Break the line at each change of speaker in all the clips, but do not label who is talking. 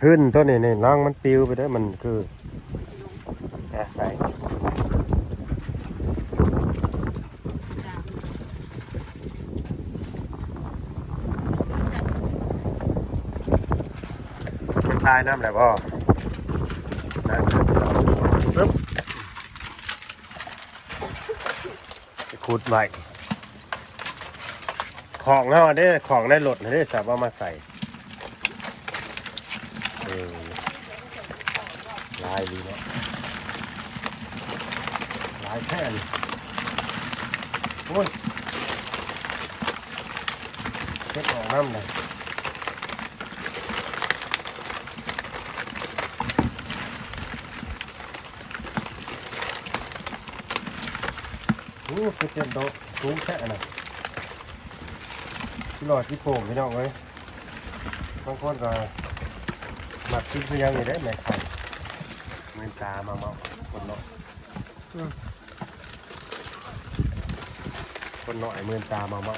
พื้นตัวนี้นี่น้องมันปิวไปได้มันคืออาศัยมันตายน้ำแหละพ่อปึ๊บขุดไว้ของเงาได้ของในรถได้สามารถมาใส่ เออ ลายดีเนาะลายแค่นโอ้ยเช็ดออกน้ำเลยโอ้คือเจ็บโดดสูงแค่น่ะที่หลอดที่โป่งพี่น้องเอ้ยบางคนก็หมักชิ้นเพียงอยู่ได้แม่ไข่ เงินตามาเมาคนเนาะคนหน่อยเงินตามาเมา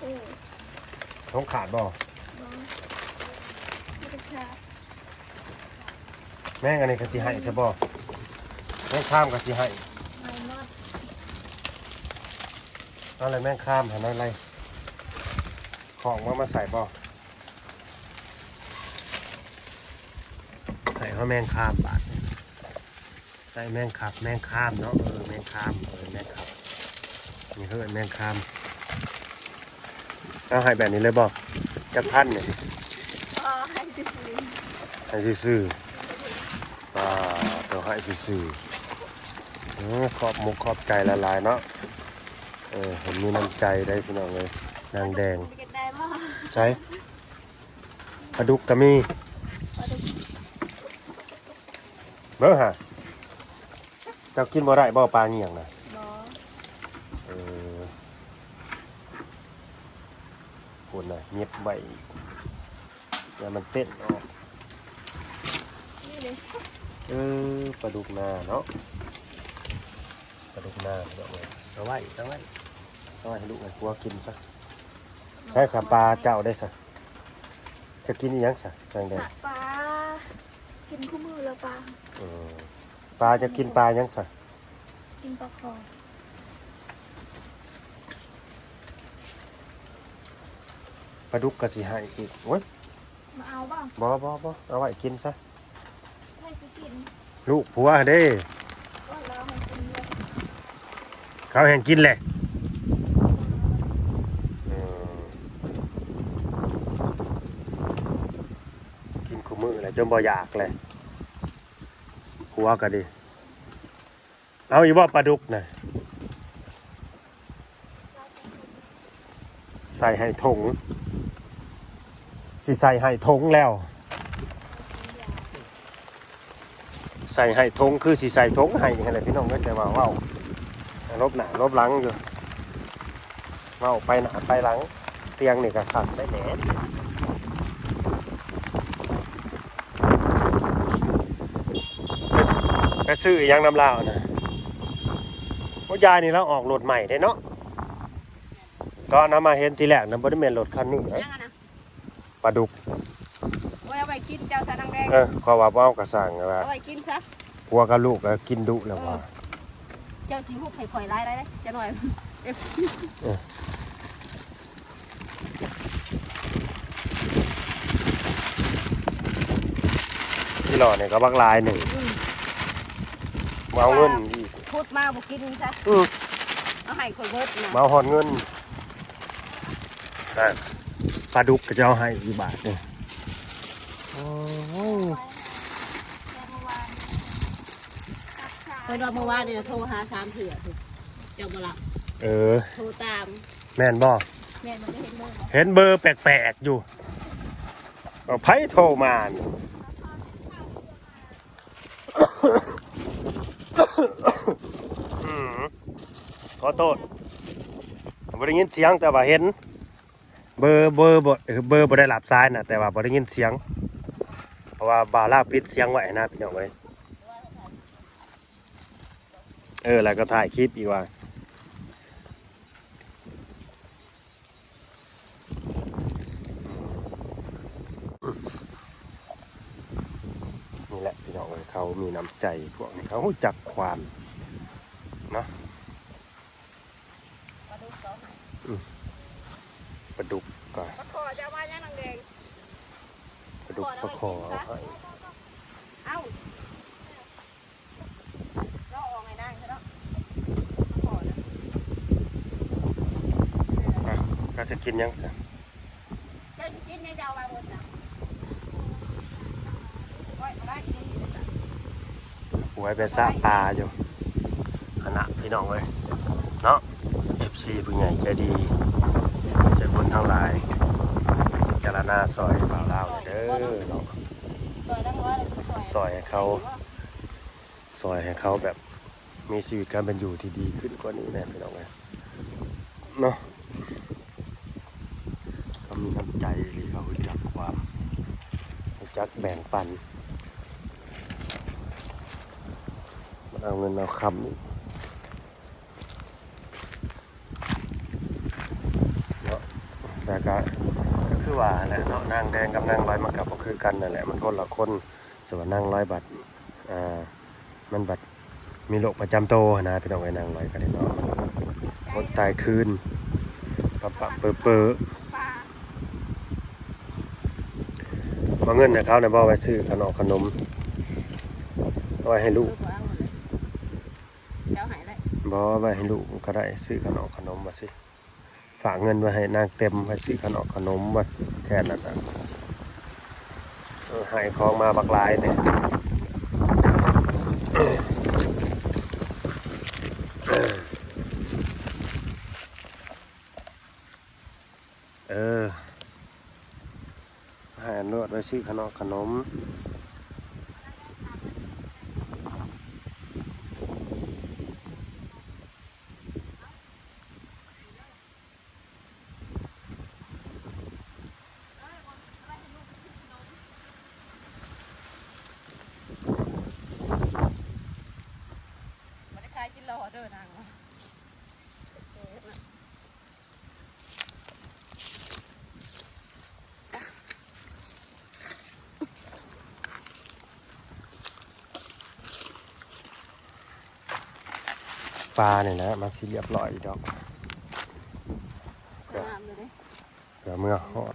โอ้ย
ท้องขาดบ่
น้อ
แม่งอันนี้ก็สิให้ใช่บ่แม่งข้ามก็สิให้
ไม่นอด
เอาอะไรแม่งข้ามหันอะไร ของมามาใส่บ่ใส่เขาแม่งข้ามบาทใส่แม่งขับ แม่งข้ามเนาะเออแม่งข้ามเออแม่งขับนี่เขาเอิ้นแม่งข้ามเอาให้แบบนี้เลยบ่จะพันเนี่ย
อ๋อให้สิสิ
ให้ซื่อๆอ่าตัวให้ซื่อๆเออขอบมุกขอบใจละลายเนาะ เออเห็นมีน้ำใจได้พี่น้องเลยนางแดง
ไปกันได้บ่
ใช่ปลาดุกก็มี
ปลาดุก
เบ้อฮะเจ้ากินบ่ได้บ่ปลาเงี่ยงนะ
บ่
เออคุณน่ะเงียบไว้อย่ามันเต้นออก
นี่เลย
เออปลาดุกนาเนาะปลาดุกนาเนาะเลยเอาไว้เอาไว้ เอาไว้ให้ลูกให้ผัวกินซะใช้สาปลาเจ้าได้ซะจะกินอีหยังซะแดงแด
สั
ง
ตว์ปลากินคู่มือแล้วปลา
เออปลาจะกินปลาหยังซะ
กินปลาคอ
ปลาดุกก็สิให้อีกโอ้ย
มาเอาบ้าง
บ่บ่บ่เอาไว้กินซะ
ให้สิกิน
ลูกผัวเด้
ว่าเราให้กินเลย
เขาแห่งกินแหละเออกินคู่มือแหละ จนบ่อยากเลยผัวก็ดี เอาอีบ่าปลาดุกน่ะใส่ให้ถงสิใส่ให้ถงแล้ว ใส่ให้ทงคือสิใส่ทงให้อะไรพี่น้องก็จะว่าเว้าลบหนาลบหลังอยู่เว้าไปหนาไปหลัง เตียงนี่ก็ขัดได้แหน่ไป ซื้ออีหยังน้ำลาวนะว่ายายนี่เราออกรถใหม่ได้เนาะตอนน้ำมาเห็นทีแรกนะบริเวณรถคันนี้เอ้ย
ยังอะนะ
ปลาดุก
โอ้ยเอาไปกินเจ้าชาดังแดง
เออขอว่าเว้ากระสังว่า
เอาไปกินซะ
พัวกับลูกก็กินดุแล้วว่า
เจ้าสีหุบไข่ข่อยร้ายได้เลยจะหน่อยเอฟซี
ที่หล่อเนี่ยก็บักลายหนึ่งมา เอาเงินอีก
พูดมาบอกกินซะ
อือ
เอาให้ข่อยเบิดนะ
มาเอาหอนเงินอะปลาดุกก็จะเอาให้อีกบาทหนึงโอ้โห
แต่เมื่อวานตักชา
เพิ่นว่าเมื่อวานเนี่ยโทรหาสามเถื่อเจ้าบ่รับ
เออ
โทรตาม
แม่นบ่
แม่มันก็เห็นเบอร์
เห็นเบอร์แปลกๆอยู่เอาไพ่โทรมานี่อืม ขอโทษบ่ได้ยินเสียงแต่ว่าเห็น เบอร์เบอร์บ่เออเบอร์บได้หลับซ้ายนะแต่ว่าบ่ได้ยินเสียง เพราะว่าบาวลาปิดเสียงไว้นะพี่น้องเอ้ยเออแล้วก็ถ่ายคลิปอีกว่านี่แหละพี่น้องเอ้ยเขามีน้ำใจพวกนี้เขาจักความเนาะ
มาดูสองไหน
ปลาดุกก็
ปลาคอจะเอามาย่างนางแดง
ปลาดุกปลาคอเอาให้
เอ้าเราออกไงได้ใช่ไหมปลาคอนะ
อะก็จะกินยังซะ
เจ้ากินในดาวมาหมดนะโอ้ยเอาได้กินนี่จ้ะ
หวยไปซะปลาอยู่ขณะพี่น้องเว้ยเนาะ FC ผู้ใหญ่ใจดีใจบุญทั้งหลายพิจารณาซอยบ่าวลาวเด้อเนาะ
ซอยแล้วเพราะว่าอะไรซอย
ซอยให้เขาซอยให้เขาแบบมีชีวิตการเป็นอยู่ที่ดีขึ้นกว่านี้แน่พี่น้องเว้ยเนาะเขามีน้ำใจหรือเขาจักความจักแบ่งปันมันเอาเงินเอาคำนี่เนาะแต่ก็ก็ คือว่าแหละเนาะนางแดงกับนางร้อยมันกับก็คือกันนั่นแหละมันคนละคนส่วนนางร้อยบัตรอ่ามันบัตรมีโรคประจำตัวนะพี่น้องไอ้นางร้อยกันเนาะคนตายคืนปะปะเปอเปอ
ปลา
มาเงินนะเขาเนี่ยบอกไว้ซื้อขนมขนมเอาไว้ให้ลู
ลู
ก
กวางหมดเลยเจ้าหายเลย
บอกไว้ให้ลูกก็ได้ซื้อขนมขนมมาสิ ฝากเงินไว้ให้นางเต็มไว้ซื้อขนมขนมมาแค่นั้นนะเออให้ของมาบักหลายเนี่ยเออห้อันนวดไว้ซื้อขนมขนม
มันได้คลายกินรอเด้อนางวะ
ปลาเนี่ยนะมันสิเรียบร้อยอยู่ดอก
งามเลยเด้
เดี๋ยวเมื่อหอด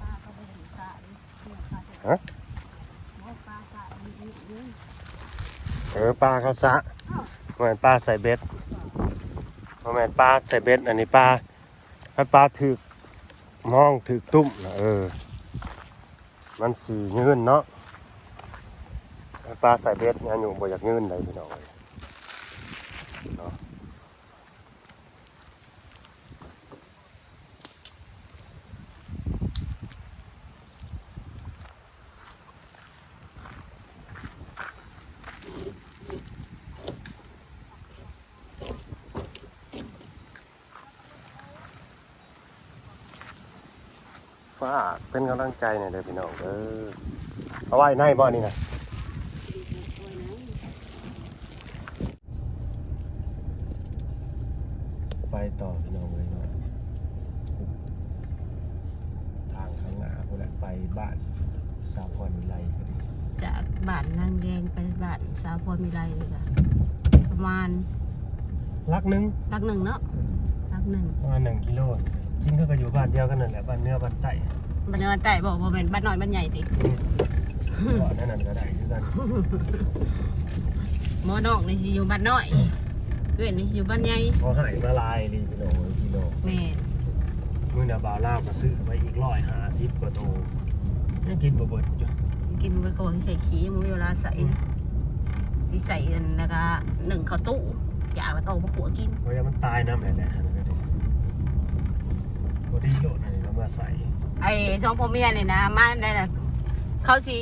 ปลาเขาไปถึงสระดิเนี่ยปลาจะ
ฮะ
โอ้ปลาสระนี่นี่นี่
เออปลาเขาสะเหมือนปลาใส่เบ็ดเหมือนปลาใส่เบ็ด อันนี้ปลาถ้าปลาถือกมองถือกตุ้มนะเออ มันสีเงินเนาะถ้า ปลาใส่เบ็ดเนี่ยอยู่บ่อยากเงินเลยพี่น้องเอ้ยเนาะฝากเป็นกำลังใจหน่อยเด้อพี่น้องเด้อเอาไว้ในบ่อนี่นะ ไปต่อพี่น้องเลยเนาะทางข้างหน้าพวกแหละไปบ้านสาพรวิไลก็ดี
จากบ้านนางแดงไปบ้านสาวพรมีไรเลยค่ะประมาณ
ลักหนึง
ลักหนึ่งเนาะลักหนึ่ง
ประมาณหนึ่งกิโลจริงก็ก็อยู่บ้านเดียวกันนั่นแหละบ้านเนื้อบ้านไต่
บ้านเนื้อแต่บอกว่าเป็นบ้านน้อยบ้านใหญ่ติ
ก็นั่นนั่นก็ได้คือกัน
หมอนอกนี่สิอยู่บ้านน้อย เอื้อนนี่สิอยู่บ้านใหญ่
พอหายมาลายรีกิโลกิโล
แม่
มือหนาบาวล่าวก็ซื้อไปอีกร้อยห้าสิบกว่าโตยังกินบ่เบิดอยู่
กินมันก็บอกสิใส่ขี้มันมีเวลาใส่นะสิใส่อันแล้วก็หนึ่งข้าวตู้อยากแล้วก็เอามาขัวกิน
เพราะว่ามันตายน้ำแหละแหละนั่นก็ได้บ่ได้โลดอันนี้เรามาใส่
ไอ้ช่องพ่อเมียเนี่ยนะมาได้ละเขาสิ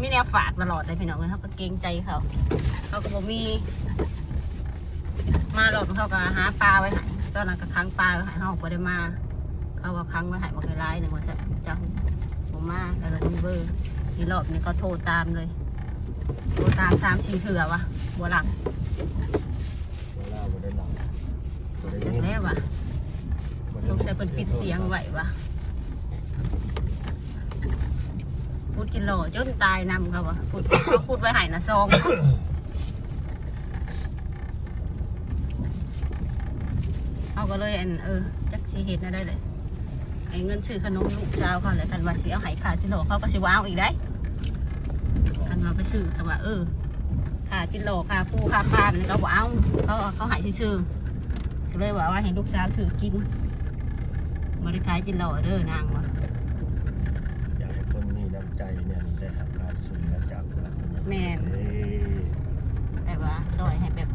มีแนวฝากตลอดเลยพี่น้องเอ้ยเขาก็เกรงใจเขาเขาก็บ่มี มาหลอกเขาก็หาปลาไว้ให้ตอนนั้นก็ค้างปลาไว้ให้เขาบ่ได้มา เขาว่าค้างไว้ให้บ่เคยร้ายหนึ่งว่าจะจังบ่มาแล้วก็มีเบอร์อีรอบนี้ก็โทรตามเลย โทรตามสามสี่เถื่อวะบัวหลัง
เวลาบ่ได้หลับบ่ได้
จัก
ยิน
แล้ววะ
บ่ได้
สงสัยเป็นปิดเสียงไหววะพูดกินโลจนตายนำเขาวะพูดเขาพูดไว้ใหายนะซอง เขาก็เลยอันเออจักสีเห็ดนะได้เลยไอ้เงินซื้อขนมลูกสาวเขาเลยกันว่าสิเอาใหายขาดจิโลเขาก็สิว้าวอีกได้กันมาไปซื้อกันว่าเออขาจิโลขาปูขาปลาเนี่ยเขาว้าวเขาเขาใหายซื้อๆก็เลยว่าว่าให้ลูกสาวซื้อกินบริขายจิโลเด้อนางวะ
อยากให้คนมีน้ำใจเนี่ยได้รับการช่วยเหลือจากผู้หลักผู้ใหญ่
แม่น
เอ้ย
แต่ว่าซอยให้แบบ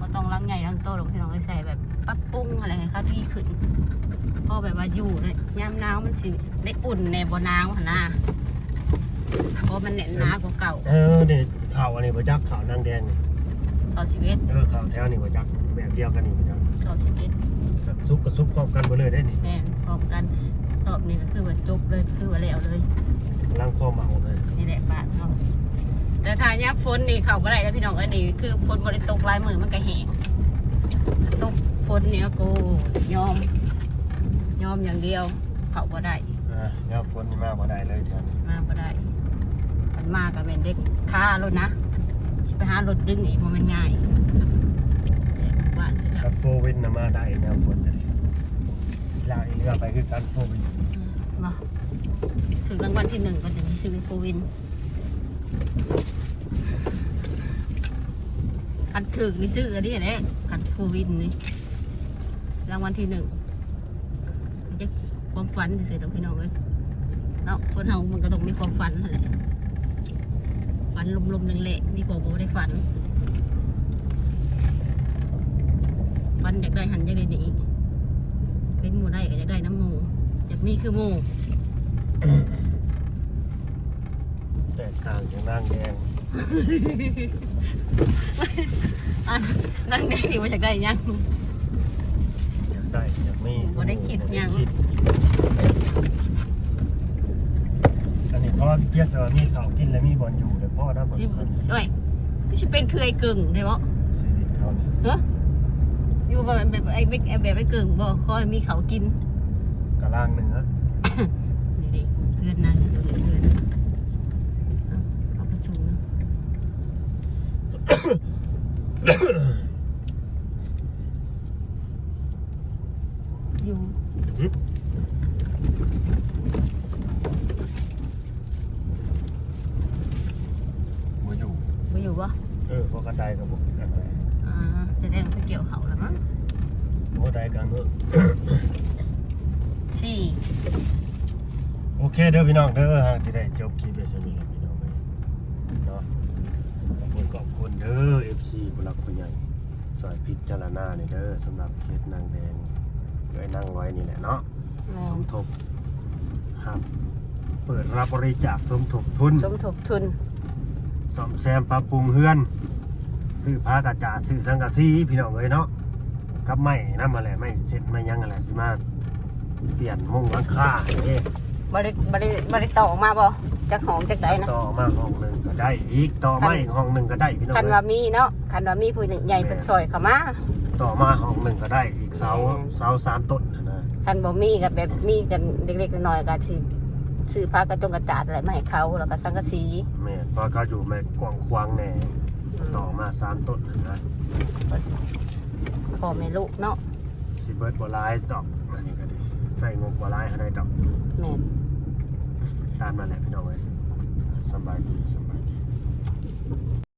ก็ต้องรังใหญ่รังโตหรอกพี่น้องไปใส่แบบ ปรับปรุงอะไรให้เขาดีขึ้นเพราะแบบว่าอยู่เนี่ยยามหนาวมันสิได้อุ่นในบ่หนาวหั่นนะเพราะมันแน่นหนากว่าเก่า
เออนี่ข่าวอันนี้บ่จักข่าวนางแดงนี่
เขาชีวิต
เออข่าวแถวนี่บ่จักแบบเดียวกันนี่บ่จัก
เขาชีวิต
ซุกกับซุกพร้อมกันบ่เลยได้นี่
แม่นพร้อมกันรอบนี้ก็คือว่าจบเลยคือว่าแล้วเลย
กำลังพอเมาเลย
นี่แหละบาทเขาแต่ถ้ายามฝนนี่เขาบ่ได้แล้วพี่น้องอันนี้คือฝนบ่ได้ตกหลายมือมันก็แห้งถ้าตก ฝนเนี่ยกูยอม ยอมอย่างเดียว เขาบ่ได้
อ่าแล้วฝนนี่มาบ่ได้เลยแถวนี้
มาบ่ได้ขันมาก็เป็นเด็กค่ารถนะสิไปหารถดึงอีกมันมันง่ายแต่บ้านก็จะ
กับโฟวินน่ะมาได้ยามฝนจะได้ลากอีเรือไปคือกันโฟวิน
มาถึงรางวัลที่หนึ่งก็จะมีซื้อโควินคันถึกนี่ซื้ออันนี้แหละคันโควินนี่ รางวัลที่หนึ่งจะความฝันที่สุดของพี่น้องเลยเนาะคนเฮามันก็ต้องมีความฝันนั่นแหละฝันลมๆเละๆดีกว่าโบได้ฝันฝันอยากได้หันอยากได้หนีเป็นหมูได้ก็อยากได้น้ำหมูอยากมีคือหมู
แตกต่างจากนางแดง
อะนั่งได้ดีว่าอยากได้หยัง
อยาก ได้อยากมี
บ่ได้คิดหยัง
อันนี้เพราะเพียงแต่ว่ามีข้าวกินและมีบอลอยู่แต่พ่อถ้าบอล
สิเอ้ยสิเป็นคือไอ้กึ่งได้บ่
ชีวิตเขานี่
เฮ้อยู่กับแบบไอ้แบบแบบไอ้กึ่งบ่คอยมีเขากิน
กะล่างหนึ่งฮะ
นี่ดิเพื่อนนั่งสิเพื่อนเพื่อนเอาเอาประชุมนะอยู่
มาอยู่
บ่อยู่บ่
เออพอกระไดกับบอกกันไป
อ่าแสดงว่าไปเกี่ยวเขาแล้วมั้ง
พอกระไดกันเนอะ
สี่
โอเคเด้อพี่น้องเด้อหางสิได้จบคลิปเดซมีแล้วพี่น้องเลยเนาะขอบคุณขอบคุณเด้อ FC ผู้รักผู้ใหญ่สอยพิจารณาเนี่ยเด้อสำหรับเคสนางแดงเคยนั่งไว้นี่แหละเนาะ
แม่
ส
น
มทบครับเปิดรับบริจาคสมทบทุน
สมทบทุน
ซ่อมแซมปรับปรุงเฮือน ซื้อผ้ากระจาดซื้อสังกะสีพี่น้องเลยเนาะกับไม้นั่นมาแหละไม่เสร็จไม่ยังอะไรสิมาเปลี่ยนมุ้งหลังคาเอ๊ะ
บริบริบริต่อออกมาบ่จากของจากไหนนะ
ต่อมาห้องหนึ่งก็ได้อีกต่อมาอีกห้องหนึ่งก็ได้พี่น้อง
คัน
เอ้
ว่ายมีเนาะคันว่ามีผู้หนึ่งใหญ่เป็นซอยเข้ามา
ต่อมาห้องหนึ่งก็ได้อีกเสา
แม่น
เสาสามต้นนะ
คันบ่มีกับแบบมีกันเล็กๆน้อยๆก็สิซื้อผ้ากระจงกระจาดอะไรมาให้เขาแล้วก็สังกะสี
แม่นเพราะเขาอยู่แม่กว้างควางแน่ ต่อมาสามต้นนะ
พ่อแม่ลูกเนาะ
สิเบิร์ดบัวลายดอกอันนี้ก็ดีใส่งบบัวลายให้ได้ดอก
แม่น
ตามนั่นแหละพี่น้องเอ้ยสบายดีสบายดี